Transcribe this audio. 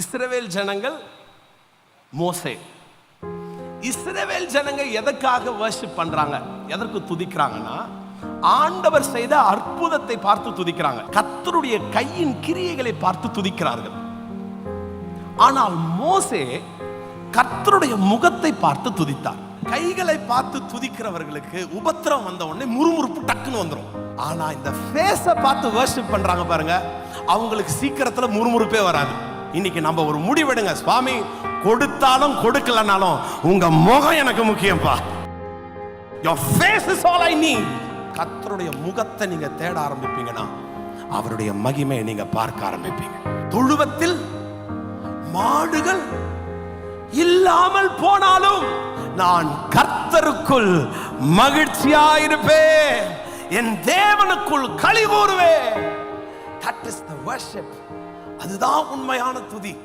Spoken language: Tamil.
இஸ்ரவேல் ஜனங்கள் மோசே. இஸ்ரவேல் ஜனங்க எதற்காக வர்ஷிப் பண்றாங்க? எதற்கு துதிக்கிறாங்கன்னா ஆண்டவர் செய்த அற்புதத்தை பார்த்து துதிக்கிறாங்க. கத்தருடைய கையின் கிரியைகளை பார்த்து துதிக்கிறார்கள். ஆனால் மோசே கத்தருடைய முகத்தை பார்த்து துதித்தார். கைகளை பார்த்து துதிக்கிறவர்களுக்கு உபத்திரம் வந்த உடனே முறுமுறுப்பு டக்குன்னு வந்துடும் ஆனா இந்த ஃபேஸை பார்த்து வர்ஷிப் பண்றாங்க பாருங்க அவங்களுக்கு சீக்கிரத்துல முறுமுறுப்பே வராது. இன்னைக்கு நம்ம ஒரு முடிவெடுங்க. சுவாமி கொடுத்தாலும் கொடுக்கலனாலும் உங்க முகம் எனக்கு முக்கியம்ப்பா. Your face is all I need. கர்த்தருடைய முகத்தை நீங்க தேட ஆரம்பிப்பீங்கன்னா அவருடைய மகிமையை நீங்க பார்க்க ஆரம்பிப்பீங்க. தொழுவத்தில் மாடுகள் இல்லாமல் போனாலும் நான் கர்த்தருக்குள் மகிழ்ச்சியாயிருப்பேன். என் தேவனுக்குள் களி கூறுவேன் தட் இஸ் த வர்ஷிப் அதுதான் உண்மையான துதி.